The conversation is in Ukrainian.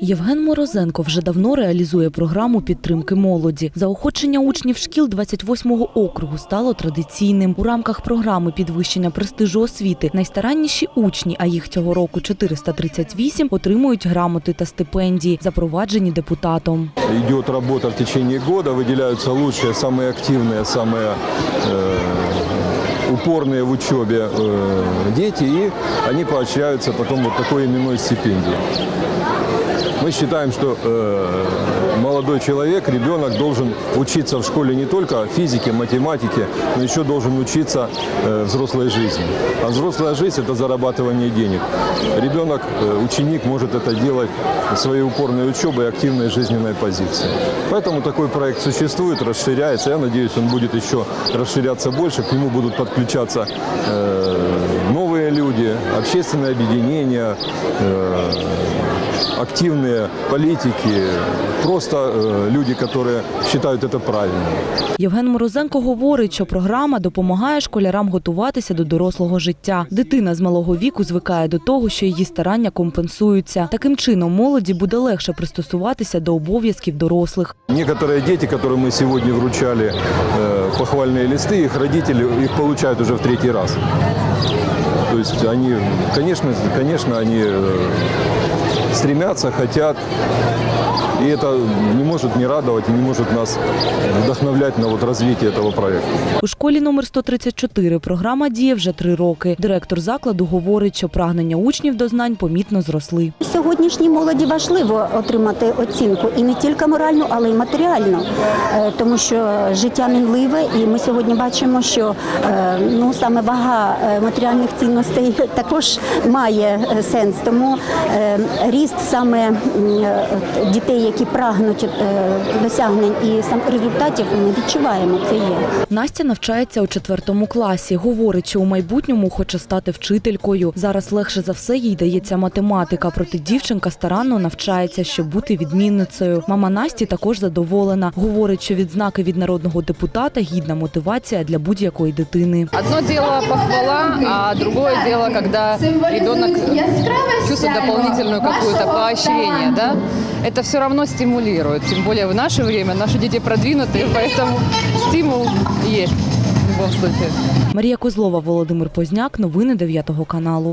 Євген Морозенко вже давно реалізує програму підтримки молоді. Заохочення учнів шкіл 28-го округу стало традиційним. У рамках програми підвищення престижу освіти найстаранніші учні, а їх цього року 438, отримують грамоти та стипендії, запроваджені депутатом. Идет работа в течение года, выделяются лучшие, самые активные, самые э, упорные в учебе э, дети, и они поощряются потом вот такой именной стипендией. Мы считаем, что э, молодой человек, ребенок должен учиться в школе не только физике, математике, но еще должен учиться э, взрослой жизни. А взрослая жизнь – это зарабатывание денег. Ребенок, э, ученик может это делать своей упорной учебой и активной жизненной позиции. Поэтому такой проект существует, расширяется. Я надеюсь, он будет еще расширяться больше. К нему будут подключаться э, общественные объединения, э, активные политики, просто э, люди, которые считают это правильным. Євген Морозенко говорить, що програма допомагає школярам готуватися до дорослого життя. Дитина з малого віку звикає до того, що її старання компенсуються. Таким чином, молоді буде легше пристосуватися до обов'язків дорослих. Некоторые дети, которым мы сегодня вручали э, похвальные листы, их родители их получают уже в третий раз. То есть они, конечно, конечно, они э, стремятся, хотят. И это не может не радовать не может нас вдохновлять на вот развитие этого проекта. У школі номер 134 програма діє вже три роки. Директор закладу говорить, що прагнення учнів до знань помітно зросли. Сьогоднішній молоді важливо отримати оцінку і не тільки моральну, але й матеріальну, Е, тому що життя мінливе, і ми сьогодні бачимо, що е, ну саме вага е, матеріальних цінностей також має сенс. Тому ріст саме дітей, які прагнуть е, досягнень і сам результатів, ми відчуваємо це є. Настя навчається у четвертому класі. Говорить, що у майбутньому хоче стати вчителькою. Зараз легше за все їй дається математика, проте дівчинка старанно навчається, щоб бути відмінницею. Мама Насті також задоволена. Говорить, що відзнаки від народного депутата гідна мотивація для будь-якої дитини. Одно дело похвала, а другое дело, когда ребенок чувствует дополнительную какую-то поощрение, да? Это все равно стимулирует. Тем более в наше время наши дети продвинутые, поэтому стимул есть в любом случае. Марія Козлова, Володимир Позняк. Новини 9 каналу.